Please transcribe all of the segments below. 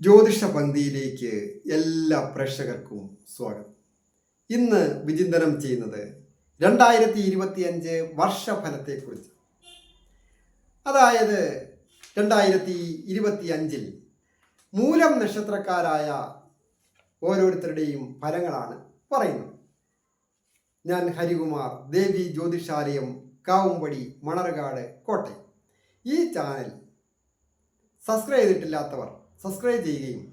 ജ്യോതിഷ പന്തിയിലേക്ക് എല്ലാ പ്രേക്ഷകർക്കും സ്വാഗതം. ഇന്ന് വിചിന്തനം ചെയ്യുന്നത് രണ്ടായിരത്തി ഇരുപത്തി അഞ്ച് വർഷഫലത്തെക്കുറിച്ച്. അതായത് രണ്ടായിരത്തി ഇരുപത്തി അഞ്ചിൽ മൂലം നക്ഷത്രക്കാരായ ഓരോരുത്തരുടെയും ഫലങ്ങളാണ് പറയുന്നത്. ഞാൻ ഹരികുമാർ ദേവി ജ്യോതിഷാലയം കാവുംപടി മണർകാട് കോട്ടയം. ഈ ചാനൽ സബ്സ്ക്രൈബ് ചെയ്തിട്ടില്ലാത്തവർ സബ്സ്ക്രൈബ് ചെയ്യുകയും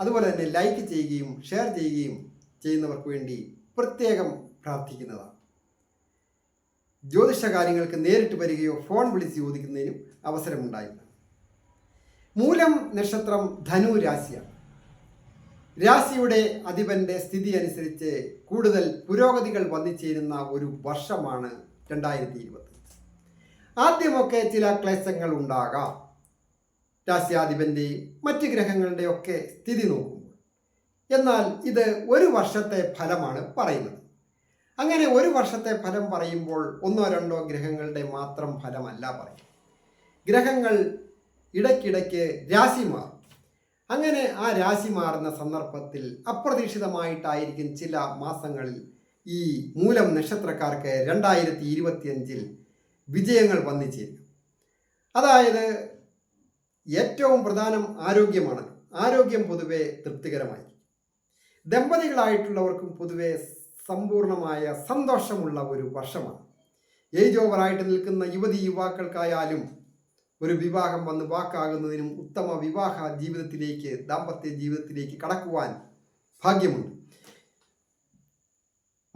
അതുപോലെ തന്നെ ലൈക്ക് ചെയ്യുകയും ഷെയർ ചെയ്യുകയും ചെയ്യുന്നവർക്ക് വേണ്ടി പ്രത്യേകം പ്രാർത്ഥിക്കുന്നതാണ്. ജ്യോതിഷ കാര്യങ്ങൾക്ക് നേരിട്ട് വരികയോ ഫോൺ വിളിച്ച് ചോദിക്കുന്നതിനും അവസരമുണ്ടായില്ല. മൂലം നക്ഷത്രം ധനു രാശിയാണ്. രാശിയുടെ അധിപന്റെ സ്ഥിതി അനുസരിച്ച് കൂടുതൽ പുരോഗതികൾ വന്നിച്ചേരുന്ന ഒരു വർഷമാണ് രണ്ടായിരത്തി ഇരുപത്തി ആദ്യമൊക്കെ ചില ക്ലേശങ്ങൾ ഉണ്ടാകാം. രാശ്യാധിപന്റെയും മറ്റ് ഗ്രഹങ്ങളുടെയൊക്കെ സ്ഥിതി നോക്കുമ്പോൾ. എന്നാൽ ഇത് ഒരു വർഷത്തെ ഫലമാണ് പറയുന്നത്. അങ്ങനെ ഒരു വർഷത്തെ ഫലം പറയുമ്പോൾ ഒന്നോ രണ്ടോ ഗ്രഹങ്ങളുടെ മാത്രം ഫലമല്ല പറയും ഗ്രഹങ്ങൾ ഇടയ്ക്കിടയ്ക്ക് രാശി മാറും. അങ്ങനെ ആ രാശി മാറുന്ന സന്ദർഭത്തിൽ അപ്രതീക്ഷിതമായിട്ടായിരിക്കും ചില മാസങ്ങളിൽ ഈ മൂലം നക്ഷത്രക്കാർക്ക് രണ്ടായിരത്തി ഇരുപത്തിയഞ്ചിൽ വിജയങ്ങൾ വന്നിച്ചേരും അതായത് ഏറ്റവും പ്രധാനം ആരോഗ്യമാണ്. ആരോഗ്യം പൊതുവെ തൃപ്തികരമായി. ദമ്പതികളായിട്ടുള്ളവർക്കും പൊതുവെ സമ്പൂർണമായ സന്തോഷമുള്ള ഒരു വർഷമാണ്. ഏജ് ഓവറായിട്ട് നിൽക്കുന്ന യുവതി യുവാക്കൾക്കായാലും ഒരു വിവാഹം വന്ന് വാക്കാകുന്നതിനും ഉത്തമ വിവാഹ ജീവിതത്തിലേക്ക് ദാമ്പത്യ ജീവിതത്തിലേക്ക് കടക്കുവാൻ ഭാഗ്യമുണ്ട്.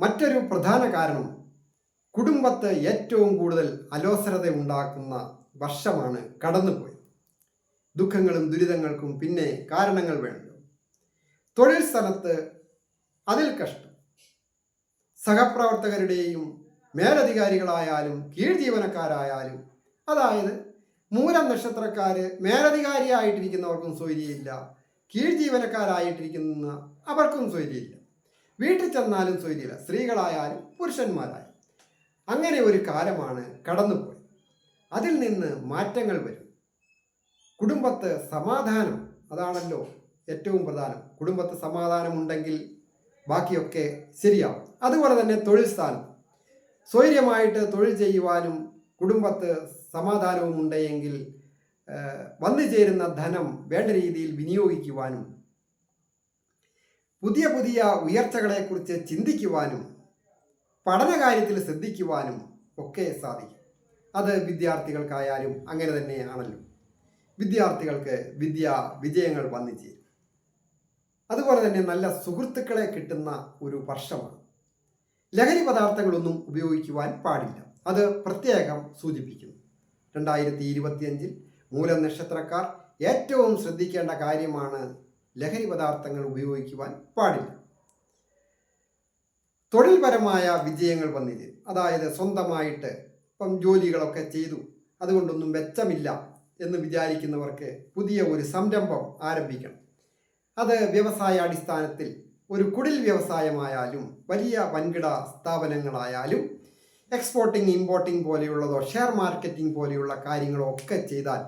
മറ്റൊരു പ്രധാന കാരണം കുടുംബത്ത് ഏറ്റവും കൂടുതൽ അലോസരത ഉണ്ടാക്കുന്ന വർഷമാണ് കടന്നുപോയത്. ദുഃഖങ്ങളും ദുരിതങ്ങൾക്കും പിന്നെ കാരണങ്ങൾ വേണ്ടു. തൊഴിൽ സ്ഥലത്ത് അതിൽ കഷ്ടം. സഹപ്രവർത്തകരുടെയും മേലധികാരികളായാലും കീഴ് ജീവനക്കാരായാലും അതായത് മൂലം നക്ഷത്രക്കാര് മേലധികാരിയായിട്ടിരിക്കുന്നവർക്കും സ്വൈര്യമില്ല കീഴ് ജീവനക്കാരായിട്ടിരിക്കുന്ന അവർക്കും സ്വൈര്യമില്ല വീട്ടിൽ ചെന്നാലും സ്വൈര്യമില്ല സ്ത്രീകളായാലും പുരുഷന്മാരായാലും. അങ്ങനെ ഒരു കാലമാണ് കടന്നുപോയത്. അതിൽ നിന്ന് മാറ്റങ്ങൾ വരും കുടുംബത്ത് സമാധാനം അതാണല്ലോ ഏറ്റവും പ്രധാനം. കുടുംബത്ത് സമാധാനമുണ്ടെങ്കിൽ ബാക്കിയൊക്കെ ശരിയാവും. അതുപോലെ തന്നെ തൊഴിൽ സ്ഥാനം. സ്വൈര്യമായിട്ട് തൊഴിൽ ചെയ്യുവാനും കുടുംബത്ത് സമാധാനവും ഉണ്ടെങ്കിൽ വന്നു ചേരുന്ന ധനം വേണ്ട രീതിയിൽ വിനിയോഗിക്കുവാനും പുതിയ പുതിയ ഉയർച്ചകളെക്കുറിച്ച് ചിന്തിക്കുവാനും പഠനകാര്യത്തിൽ ശ്രദ്ധിക്കുവാനും ഒക്കെ സാധിക്കും. അത് വിദ്യാർത്ഥികൾക്കായാലും അങ്ങനെ തന്നെയാണല്ലോ. വിദ്യാർത്ഥികൾക്ക് വിദ്യ വിജയങ്ങൾ വന്നു ചേരും അതുപോലെ തന്നെ നല്ല സുഹൃത്തുക്കളെ കിട്ടുന്ന ഒരു വർഷമാണ്. ലഹരി പദാർത്ഥങ്ങളൊന്നും ഉപയോഗിക്കുവാൻ പാടില്ല. അത് പ്രത്യേകം സൂചിപ്പിക്കുന്നു. രണ്ടായിരത്തി ഇരുപത്തിയഞ്ചിൽ മൂലനക്ഷത്രക്കാർ ഏറ്റവും ശ്രദ്ധിക്കേണ്ട കാര്യമാണ് ലഹരി പദാർത്ഥങ്ങൾ ഉപയോഗിക്കുവാൻ പാടില്ല. തൊഴിൽപരമായ വിജയങ്ങൾ വന്നിരുന്നു അതായത് സ്വന്തമായിട്ട് ഇപ്പം ജോലികളൊക്കെ ചെയ്തു. അതുകൊണ്ടൊന്നും മെച്ചമില്ല. എന്ന് വിചാരിക്കുന്നവർക്ക് പുതിയ ഒരു സംരംഭം ആരംഭിക്കണം. അത് വ്യവസായ അടിസ്ഥാനത്തിൽ ഒരു കുടിൽ വ്യവസായമായാലും വലിയ വൻകിട സ്ഥാപനങ്ങളായാലും എക്സ്പോർട്ടിംഗ് ഇമ്പോർട്ടിംഗ് പോലെയുള്ളതോ ഷെയർ മാർക്കറ്റിംഗ് പോലെയുള്ള കാര്യങ്ങളോ ഒക്കെ ചെയ്താൽ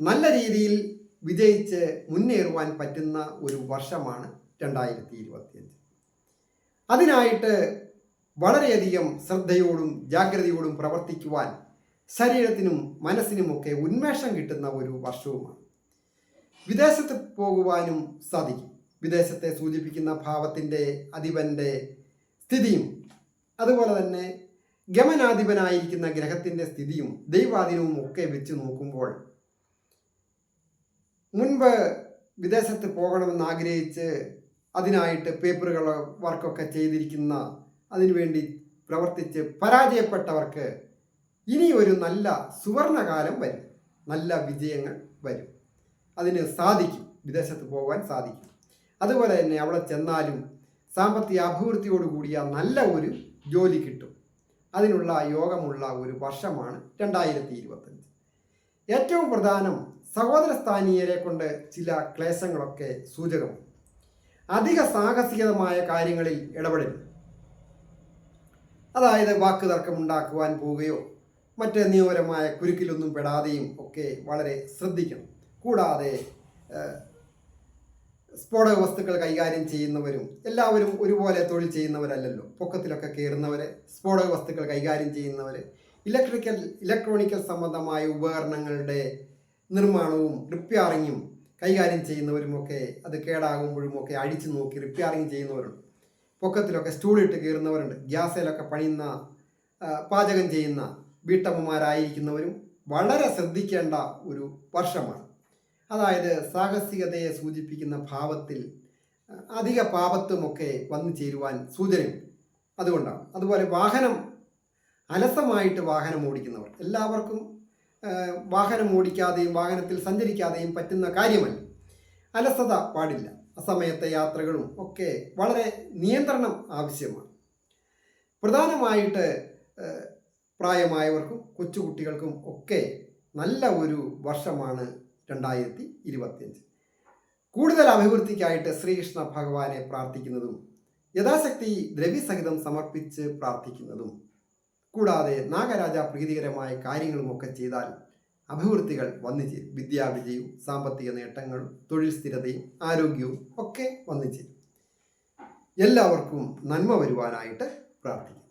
നല്ല രീതിയിൽ വിജയിച്ച് മുന്നേറുവാൻ പറ്റുന്ന ഒരു വർഷമാണ് രണ്ടായിരത്തി ഇരുപത്തിയഞ്ച് അതിനായിട്ട് വളരെയധികം ശ്രദ്ധയോടും ജാഗ്രതയോടും പ്രവർത്തിക്കുവാൻ ശരീരത്തിനും മനസ്സിനുമൊക്കെ ഉന്മേഷം കിട്ടുന്ന ഒരു വർഷവുമാണ്. വിദേശത്ത് പോകുവാനും സാധിക്കും. വിദേശത്തെ സൂചിപ്പിക്കുന്ന ഭാവത്തിന്റെ അധിപന്റെ സ്ഥിതിയും അതുപോലെ തന്നെ ഗമനാധിപനായിരിക്കുന്ന ഗ്രഹത്തിന്റെ സ്ഥിതിയും ദൈവാധീനവും ഒക്കെ വെച്ച് നോക്കുമ്പോൾ മുൻപ് വിദേശത്ത് പോകണമെന്ന് ആഗ്രഹിച്ച് അതിനായിട്ട് പേപ്പറുകൾ വർക്കൊക്കെ ചെയ്തിരിക്കുന്ന അതിനുവേണ്ടി പ്രവർത്തിച്ച് പരാജയപ്പെട്ടവർക്ക് ഇനി ഒരു നല്ല സുവർണകാലം വരും. നല്ല വിജയങ്ങൾ വരും. അതിന് സാധിക്കും. വിദേശത്ത് പോകാൻ സാധിക്കും. അതുപോലെ തന്നെ അവിടെ ചെന്നാലും സാമ്പത്തിക അഭിവൃദ്ധിയോട് കൂടിയ നല്ല ഒരു ജോലി കിട്ടും. അതിനുള്ള യോഗമുള്ള ഒരു വർഷമാണ് രണ്ടായിരത്തി ഇരുപത്തഞ്ച് ഏറ്റവും പ്രധാനം സഹോദര സ്ഥാനീയരെ കൊണ്ട് ചില ക്ലേശങ്ങളൊക്കെ സൂചകമാണ്. അധിക സാഹസികമായ കാര്യങ്ങളിൽ ഇടപെടരുത്. അതായത് വാക്കുതർക്കം ഉണ്ടാക്കുവാൻ പോവുകയോ മറ്റ് നിയമപരമായ കുരുക്കിലൊന്നും പെടാതെയും ഒക്കെ വളരെ ശ്രദ്ധിക്കണം. കൂടാതെ സ്ഫോടക വസ്തുക്കൾ കൈകാര്യം ചെയ്യുന്നവരും എല്ലാവരും ഒരുപോലെ തൊഴിൽ ചെയ്യുന്നവരല്ലല്ലോ. പൊക്കത്തിലൊക്കെ കയറുന്നവരെ സ്ഫോടക വസ്തുക്കൾ കൈകാര്യം ചെയ്യുന്നവർ ഇലക്ട്രിക്കൽ ഇലക്ട്രോണിക്കൽ സംബന്ധമായ ഉപകരണങ്ങളുടെ നിർമ്മാണവും റിപ്പയറിങ്ങും കൈകാര്യം ചെയ്യുന്നവരുമൊക്കെ അത് കേടാകുമ്പോഴും ഒക്കെ അഴിച്ചു നോക്കി റിപ്പയറിങ് ചെയ്യുന്നവരുണ്ട്. പൊക്കത്തിലൊക്കെ സ്റ്റൂളിട്ട് കയറുന്നവരുണ്ട് ഗ്യാസിലൊക്കെ പണിയുന്ന പാചകം ചെയ്യുന്ന വീട്ടമ്മമാരായിരിക്കുന്നവരും വളരെ ശ്രദ്ധിക്കേണ്ട ഒരു വർഷമാണ്. അതായത് സാഹസികതയെ സൂചിപ്പിക്കുന്ന ഭാവത്തിൽ അധിക പാപത്വമൊക്കെ വന്നു ചേരുവാൻ സൂചനയുണ്ട്. അതുകൊണ്ടാണ്. അതുപോലെ വാഹനം അലസമായിട്ട് വാഹനം ഓടിക്കുന്നവർ. എല്ലാവർക്കും വാഹനം ഓടിക്കാതെയും വാഹനത്തിൽ സഞ്ചരിക്കാതെയും പറ്റുന്ന കാര്യമല്ല. അലസത പാടില്ല. അസമയത്തെ യാത്രകളും ഒക്കെ വളരെ നിയന്ത്രണം ആവശ്യമാണ്. പ്രധാനമായിട്ട് പ്രായമായവർക്കും കൊച്ചുകുട്ടികൾക്കും ഒക്കെ നല്ല ഒരു വർഷമാണ് രണ്ടായിരത്തി ഇരുപത്തിയഞ്ച്. കൂടുതൽ അഭിവൃദ്ധിക്കായിട്ട് ശ്രീകൃഷ്ണ ഭഗവാനെ പ്രാർത്ഥിക്കുന്നതും യഥാശക്തി ദ്രവ്യസഹിതം സമർപ്പിച്ച് പ്രാർത്ഥിക്കുന്നതും കൂടാതെ നാഗരാജ പ്രീതികരമായ കാര്യങ്ങളുമൊക്കെ ചെയ്താൽ അഭിവൃദ്ധികൾ വന്നു ചേരും. വിദ്യാവിജയവും സാമ്പത്തിക നേട്ടങ്ങളും തൊഴിൽ സ്ഥിരതയും ആരോഗ്യവും ഒക്കെ വന്നു ചേരും. എല്ലാവർക്കും നന്മ വരുവാനായിട്ട് പ്രാർത്ഥിക്കുന്നു.